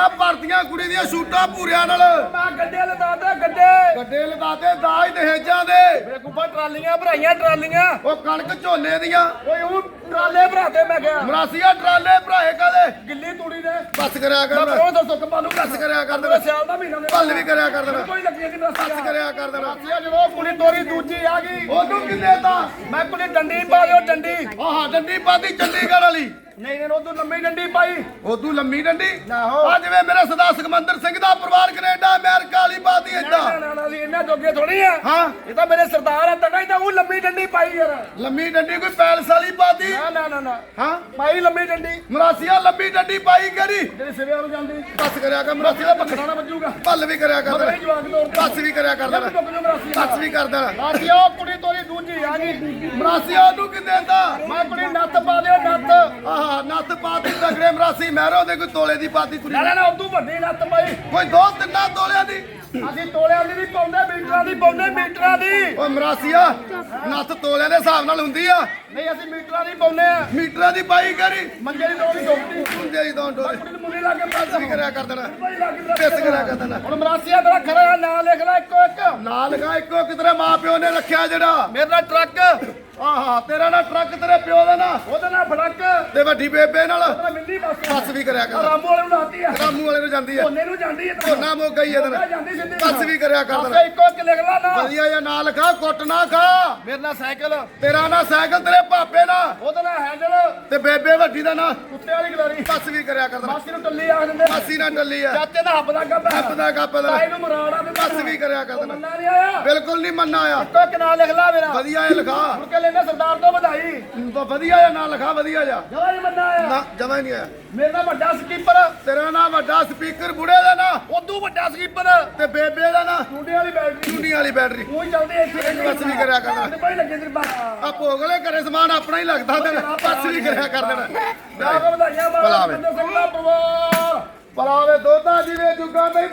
ਆ ਭਰਤੀਆਂ ਕੁੜੀ ਦੀਆਂ ਸ਼ੂਟਾਂ ਪੂਰਿਆਂ ਨਾਲ। ਮੈਂ ਗੱਡੇ ਲਦਾਦਾ ਗੱਡੇ। ਗੱਡੇ ਲਦਾਤੇ ਦਾਜ ਦਹੇਜਾਂ ਦੇ। ਬੇਕੂਫਾ ਟਰਾਲੀਆਂ ਭਰਾਈਆਂ ਟਰਾਲੀਆਂ। ਉਹ ਕਣਕ ਝੋਨੇ ਦੀਆਂ। ਓਏ ਉਹ ਟਰਾਲੇ ਭਰਾਤੇ ਮੈਂ ਕਿਹਾ। ਮਰਾਸੀਆ ਟਰਾਲੇ ਭਰਾਏ ਕਦੇ ਗਿੱਲੀ ਤੂੜੀ ਦੇ। ਬਸ ਕਰਿਆ ਮੈਂ ਕਰ ਉਹ ਦੱਸੋ ਕਮਾਲੂ ਬਸ ਕਰਿਆ ਕਰ। ਮੇਰਾ ਸਿਆਲ ਦਾ ਮਹੀਨਾ ਭੱਲ ਵੀ ਕਰਿਆ ਕਰ। ਦੇਣਾ ਕੋਈ ਲੱਗੀ ਰਸਤਾ ਬਸ ਕਰਿਆ ਕਰ। ਦੇਣਾ ਜਦੋਂ ਕੁੜੀ ਤੋਰੀ ਦੂਜੀ ਆ ਗਈ। ਉਹਨੂੰ ਕਿੰਨੇ ਤਾਂ? ਮੈਂ ਕੁੜੀ ਡੰਡੀ ਪਾ ਦਿਓ ਡੰਡੀ। ਆਹ ਡੰਡੀ ਪਾਦੀ ਚੰਡੀਗੜ੍ਹ ਵਾਲੀ। ਨਹੀਂ ਨਹੀਂ ਤੋਂ ਲੰਮੀ ਡੰਡੀ ਪਾਈ। ਉਦੋਂ ਲੰਮੀ ਡੰਡੀ? ਆਹੋ। ਆ ਜਿਵੇਂ ਮੇਰੇ ਸਦਾ ਸੁਖਮੰਦਰ ਸਿੰਘ ਦਾ ਪਰਿਵਾਰ ਕੈਨੇਡਾ ਅਮਰੀਕਾ ਵਾਲੀ ਪਾਦੀ ਨਾ ਏਦਾਂ। ਨਾ ਨਾ ਅਸੀਂ ਇਹਨਾਂ ਜੋਗੇ ਥੋੜੀ ਆ। ਹਾਂ। ਇਹ ਤਾਂ ਮੇਰੇ ਸਰਦਾਰ ਆ ਤਾਂ ਨਹੀਂ ਤਾਂ ਉਹ ਲੰਮੀ ਡੰਡੀ ਪਾਈ ਯਾਰ। ਲੰਮੀ ਡੰਡੀ ਕੋਈ ਪੈਲਸ ਵਾਲੀ ਪਾਦੀ ਨਾ ਨਾ ਨਾ ਨਾ। ਹਾਂ। ਪਾਈ ਲੰਮੀ ਡੰਡੀ। ਮਰਾਸੀਆ ਲੰਮੀ ਡੰਡੀ ਪਾਈ ਕਰੀ ਜਿਹੜੀ ਸਿਰੇ ਵੱਲ ਜਾਂਦੀ। ਬਸ ਕਰਿਆ ਕਰ ਮਰਾਸੀਆ ਪਖੜਾ ਨਾ ਵੱਜੂਗਾ। ਭੱਲ ਵੀ ਕਰਿਆ ਕਰ। ਦੇਣਾ ਜਵਾਕ ਤੋਰ ਬਸ ਵੀ ਕਰਿਆ ਕਰ ਦੇਣਾ ਟੁੱਕ ਜੂ ਮਰਾਸੀ ਬਸ ਵੀ ਕਰ ਦੇਣਾ ਉਹ ਕੁੜੀ ਤੋਰੀ ਦੂਜੀ ਆ ਗਈ। ਮਰਾਸੀਆ ਉਹਨੂੰ ਕਿੰਨੇ ਤਾਂ ਮੈਂ ਕੁੜੀ ਨੱਤ ਪਾ ਦਿਓ 80 ਮਹਿਰੋ ਦੇ ਕੋਈ ਤੋਲੇ ਦੀ ਪਾਤੀ ਕੁੜੀ ਨਾ ਨਾ ਨਾ ਉਦੋਂ ਵੱਡੀ ਲੱਤ ਬਾਈ ਕੋਈ ਦੋ ਤਿੰਨਾਂ ਤੋਲਿਆਂ ਦੀ। ਅਸੀਂ ਤੋਲਿਆਂ ਦੀ ਵੀ ਪਾਉਂਦੇ ਮੀਟਰਾਂ ਦੀ ਪਾਉਂਦੇ ਮੀਟਰਾਂ ਦੀ। ਓ ਮਰਾਸੀਆ ਨੱਥ ਤੋਲਿਆਂ ਦੇ ਹਿਸਾਬ ਨਾਲ ਹੁੰਦੀ ਆ। ਨਹੀਂ ਅਸੀਂ ਮੀਟਰਾਂ ਦੀ ਪਾਉਂਦੇ ਆ। ਮੀਟਰਾਂ ਦੀ ਪਾਈ ਕਰੀ। ਮੰਗੇ ਦੀ ਡੋਲੀ ਡੋਕਟੀ ਹੁੰਦੇ ਹੀ ਦੋਂ ਡੋਲੇ ਕੁੜੀ ਨੂੰ ਲਾ ਕੇ ਪੈਸੇ ਕਰਿਆ ਕਰ ਦੇਣਾ। ਪੈਸੇ ਕਰਿਆ ਕਰ ਹੁਣ ਮਰਾਸੀਆ ਤੇਰਾ ਖਰਾ ਨਾਂ ਲਿਖ ਲੈ ਇੱਕੋ ਇੱਕ। ਨਾਂ ਲਿਖਾ ਇੱਕੋ ਕਿਧਰੇ ਮਾਪਿਓ ਨੇ ਰੱਖਿਆ ਜਿਹੜਾ। ਮੇਰਾ ਟਰੱਕ। ਆਹਾ ਤੇਰਾ ਨਾ ਟਰੱਕ ਤੇਰੇ ਪਿਓ ਦਾ ਨਾ। ਉਹਦਾ ਨਾ ਤੇ ਵੱਡੀ ਬੇਬੇ ਨਾਲ। ਮਿੰਦੀ ਬਸ। ਬਸ ਵੀ ਕਰਿਆ ਕਰ ਰਾਮੋ ਵਾਲੇ ਨੂੰ ਲਾਤੀ ਆ। ਰਾਮੂ ਵਾਲੇ ਨੂੰ ਜਾਂਦੀ ਆ। ਉਹਨੇ ਨੂੰ ਜਾਂਦੀ ਹੈ ਝੋਨਾ ਮੁੱਕ ਗਈ ਇਹਦੇ ਨਾਲ ਜਾਂਦੀ ਸਿੱਧੀ ਬਸ ਵੀ ਕਰਿਆ ਕਰ ਆਪੇ ਇੱਕੋ ਇੱਕ ਲਿਖ ਲਾ ਨਾ। ਵਧੀਆ ਜਿਹਾ ਨਾਂ ਲਿਖਾ ਕੁੱਟ ਨਾ ਖਾ। ਮੇਰੇ ਨਾਲ ਸਾਈਕਲ। ਤੇਰਾ ਨਾ ਸਾਈਕਲ ਤੇਰੇ ਉਹਦੇ ਨਾਲ ਹੈਂਡਲ। ਤੇ ਬੇਬੇ ਵੱਡੀ ਦਾ ਨਾ। ਕੁੱਤੇ ਵਾਲੀ ਗਲਾਰੀ ਬਸ ਵੀ ਕਰਿਆ ਕਰ ਦੇਣਾ ਮਾਸੀ ਨੂੰ ਟੱਲੀ ਆਖ ਦਿੰਦੇ। ਮਾਸੀ ਨਾਲ ਡੱਲੀ ਆ। ਚਾਚੇ ਦਾ ਹੱਬ ਦਾ ਗੱਬ ਹੱਥ ਦਾ ਤਾਈ ਦਾ ਨੂੰ ਮਰਾੜਾ ਬਸ ਵੀ ਕਰਿਆ ਕਰ ਦੇਣਾ ਮੰਨਾ ਨਹੀਂ ਆਇਆ। ਬਿਲਕੁਲ ਨਹੀਂ ਮੰਨਾ ਆ ਇੱਕੋ ਇੱਕ ਨਾਂ ਲਿਖ ਲਾ ਮੇਰਾ। ਵਧੀਆ ਜਿਹਾ ਲਿਖਾ। ਮੁੜ ਕੇ ਲੈਣਾ ਸਰਦਾਰ ਤੋਂ ਵਧਾਈ। ਤਾਂ ਵਧੀਆ ਜਿਹਾ ਨਾਂ ਲਿਖਾ ਵਧੀਆ ਜਿਹਾ। ਜਵਾ ਨਹੀਂ ਮੰਨਾ ਆਇਆ। ਨਾ ਜਮਾ ਹੀ ਨਹੀਂ ਆਇਆ। ਮੇਰੇ ਨਾਲ ਵੱਡਾ ਸਕੀਪਰ ਤੇਰਾ ਨਾਂ ਵੱਡਾ ਸਪੀਕਰ ਬੁੜੇ ਦਾ ਨਾਂ ਉਦੋਂ ਵੱਡਾ ਸਕੀਪਰ ਤੇ ਬੇਬੇ ਦਾ ਨਾਂ ਟੂਡੇ ਵਾਲੀ ਬੈਟਰੀ ਚੁੰਨੀ ਵਾਲੀ ਬੈਟਰੀ ਉਹ ਹੀ ਚੱਲਦੇ ਇੱਥੇ ਬਸ ਵੀ ਕਰਿਆ ਕਰ ਦੇਣਾ। ਭਾਈ ਲੱਗੇ ਤੇਰੇ ਬਾਹਰ ਆ ਭੋਗਲੇ ਘਰੇ ਸਮਾਨ ਆਪਣਾ ਹੀ ਲੱਗਦਾ ਤੇਰਾ ਬਸ ਵੀ ਕਰਿਆ ਕਰ ਦੇਣਾ ਨਾ ਵਧਾਈਆਂ ਭਲਾ ਮਾਰਾ ਵੇ। ਬੰਦੇ ਸਿੰਘ ਦਾ ਪਰਿਵਾਰ ਪਲਾਵੇ ਦੋਤਾ ਜੀ ਦੇ ਜੁਗਾਂ ਦੇ